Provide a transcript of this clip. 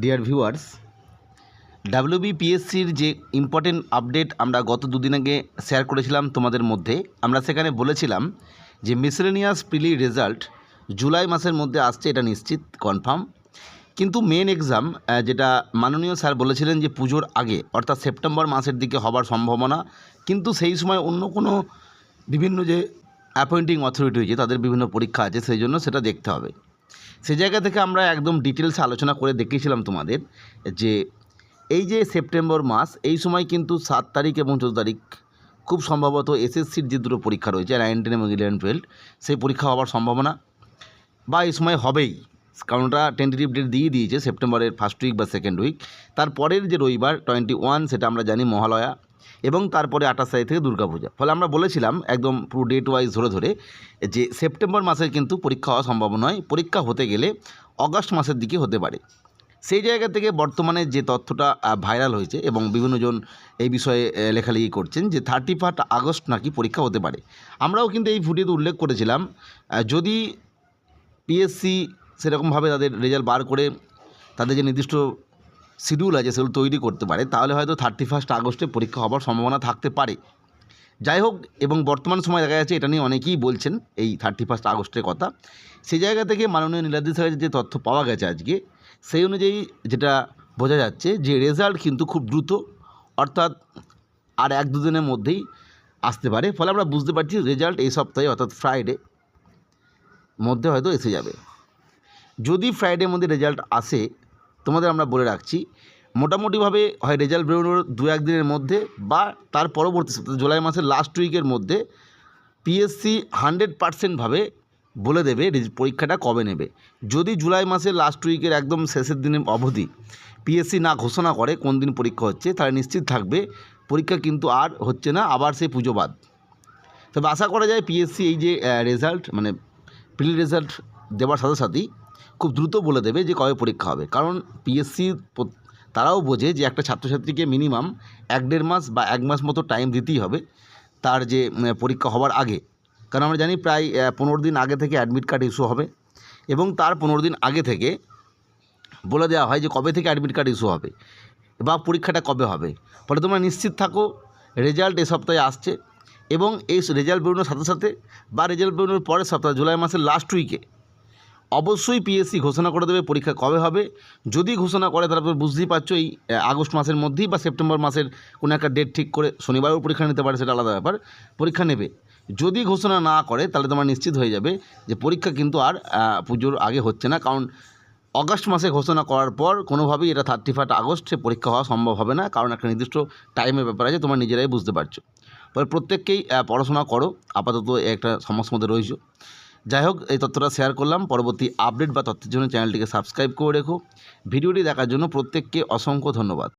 Dear viewers ডাব্লিউবিপিএসসির যে important update আমরা গত দুদিন আগে শেয়ার করেছিলাম তোমাদের মধ্যে, আমরা সেখানে বলেছিলাম যে মিসলেনিয়াস প্রিলি রেজাল্ট জুলাই মাসের মধ্যে আসছে, এটা নিশ্চিত কনফার্ম কিন্তু মেন এক্সাম যেটা মাননীয় স্যার বলেছিলেন যে পুজোর আগে, অর্থাৎ সেপ্টেম্বর মাসের দিকে হবার সম্ভাবনা, কিন্তু সেই সময় অন্য কোনো বিভিন্ন যে অ্যাপয়েন্টিং অথরিটি হয়েছে, তাদের বিভিন্ন পরীক্ষা আছে, সেই জন্য সেটা দেখতে হবে। সেই জায়গা থেকে আমরা একদম ডিটেলসে আলোচনা করে দেখিয়েছিলাম তোমাদের যে এই যে সেপ্টেম্বর মাস, এই সময় কিন্তু সাত তারিখ এবং চোদ্দ তারিখ খুব সম্ভবত এসএসসির যে দুটো পরীক্ষা রয়েছে নাইন টেন এবং ইলেভেন টুয়েলভ সেই পরীক্ষা হওয়ার সম্ভাবনা বা এই সময় হবেই। কারণ ওটা টেন্টেটিভ ডেট দিয়ে দিয়েছে, সেপ্টেম্বরের ফার্স্ট উইক বা সেকেন্ড উইক তারপরের যে রবিবার টোয়েন্টি ওয়ান সেটা আমরা জানি মহালয়া। এবং তারপরে আঠাশ তারিখ থেকে দুর্গাপূজা। ফলে আমরা বলেছিলাম একদম পুরো ডেট ওয়াইজ ধরে ধরে যে সেপ্টেম্বর মাসে কিন্তু পরীক্ষা হওয়া সম্ভব নয়। পরীক্ষা হতে গেলে অগাস্ট মাসের দিকে হতে পারে। সেই জায়গা থেকে বর্তমানে যে তথ্যটা ভাইরাল হয়েছে এবং বিভিন্নজন এই বিষয়ে লেখালেখি করছেন যে থার্টি ফার্স্ট আগস্ট নাকি পরীক্ষা হতে পারে। আমরাও কিন্তু এই ফুটিতে উল্লেখ করেছিলাম যদি পিএসসি সেরকমভাবে তাদের রেজাল্ট বার করে তাদের যে নির্দিষ্ট শিডিউল আছে, সেগুলো তৈরি করতে পারে, তাহলে হয়তো থার্টি ফার্স্ট আগস্টে পরীক্ষা হবার সম্ভাবনা থাকতে পারে। যাই হোক, এবং বর্তমান সময় দেখা যাচ্ছে, এটা নিয়ে অনেকেই বলছেন এই থার্টি ফার্স্ট আগস্টের কথা। সেই জায়গা থেকে মাননীয় নীলাদ্রি স্যারের যে তথ্য পাওয়া গেছে আজকে, সেই অনুযায়ী যেটা বোঝা যাচ্ছে যে রেজাল্ট কিন্তু খুব দ্রুত, অর্থাৎ আর এক দুদিনের মধ্যেই আসতে পারে। ফলে আমরা বুঝতে পারছি রেজাল্ট এই সপ্তাহে, অর্থাৎ ফ্রাইডে মধ্যে হয়তো এসে যাবে। যদি ফ্রাইডের মধ্যে রেজাল্ট আসে তোমাদের আমরা বলে রাখছি, মোটামুটিভাবে হয় রেজাল্ট বেরোনোর দু একদিনের মধ্যে বা তার পরবর্তী জুলাই মাসের লাস্ট উইকের মধ্যে পিএসসি হান্ড্রেড পার্সেন্টভাবে বলে দেবে পরীক্ষাটা কবে নেবে। যদি জুলাই মাসের লাস্ট উইকের একদম শেষের দিনের অবধি পিএসসি না ঘোষণা করে কোন দিন পরীক্ষা হচ্ছে, তাহলে নিশ্চিত থাকবে, পরীক্ষা কিন্তু আর হচ্ছে না, আবার সেই পুজো বাদ। তবে আশা করা যায় পিএসসি এই যে রেজাল্ট মানে প্রি রেজাল্ট দেওয়ার সাথে সাথেই খুব দ্রুত বলে দেবে যে কবে পরীক্ষা হবে। কারণ পিএসসি তারাও বোঝে যে একটা ছাত্রছাত্রীকে মিনিমাম এক দেড় মাস বা এক মাস মতো টাইম দিতেই হবে তার যে পরীক্ষা হওয়ার আগে। কারণ আমরা জানি প্রায় পনেরো দিন আগে থেকে অ্যাডমিট কার্ড ইস্যু হবে এবং তার পনেরো দিন আগে থেকে বলে দেওয়া হয় যে কবে থেকে অ্যাডমিট কার্ড ইস্যু হবে বা পরীক্ষাটা কবে হবে। ফলে তোমরা নিশ্চিত থাকো রেজাল্ট এ সপ্তাহে আসছে এবং এই রেজাল্ট বেরোনোর সাথে সাথে বা রেজাল্ট বেরোনোর পরের সপ্তাহে, জুলাই মাসের লাস্ট উইকে অবশ্যই পিএসসি ঘোষণা করে দেবে পরীক্ষা কবে হবে। যদি ঘোষণা করে তারপর বুঝতেই পারছ এই আগস্ট মাসের মধ্যেই বা সেপ্টেম্বর মাসের কোনো একটা ডেট ঠিক করে শনিবারও পরীক্ষা নিতে পারে, সেটা আলাদা ব্যাপার। পরীক্ষা নেবে। যদি ঘোষণা না করে, তাহলে তোমার নিশ্চিত হয়ে যাবে যে পরীক্ষা কিন্তু আর পুজোর আগে হচ্ছে না। কারণ অগাস্ট মাসে ঘোষণা করার পর কোনোভাবেই এটা থার্টি ফার্স্ট আগস্টে পরীক্ষা হওয়া সম্ভব হবে না। কারণ একটা নির্দিষ্ট টাইমের ব্যাপার আছে, তোমার নিজেরাই বুঝতে পারছ। ফলে প্রত্যেককেই পড়াশোনা করো। আপাতত একটা সমস্যার মধ্যে রয়েছো। যাই হোক এই তথ্যটা শেয়ার করলাম। পরবর্তী আপডেট বা তথ্যের জন্য চ্যানেলটিকে সাবস্ক্রাইব করে রেখো। ভিডিওটি দেখার জন্য প্রত্যেককে অসংখ্য ধন্যবাদ।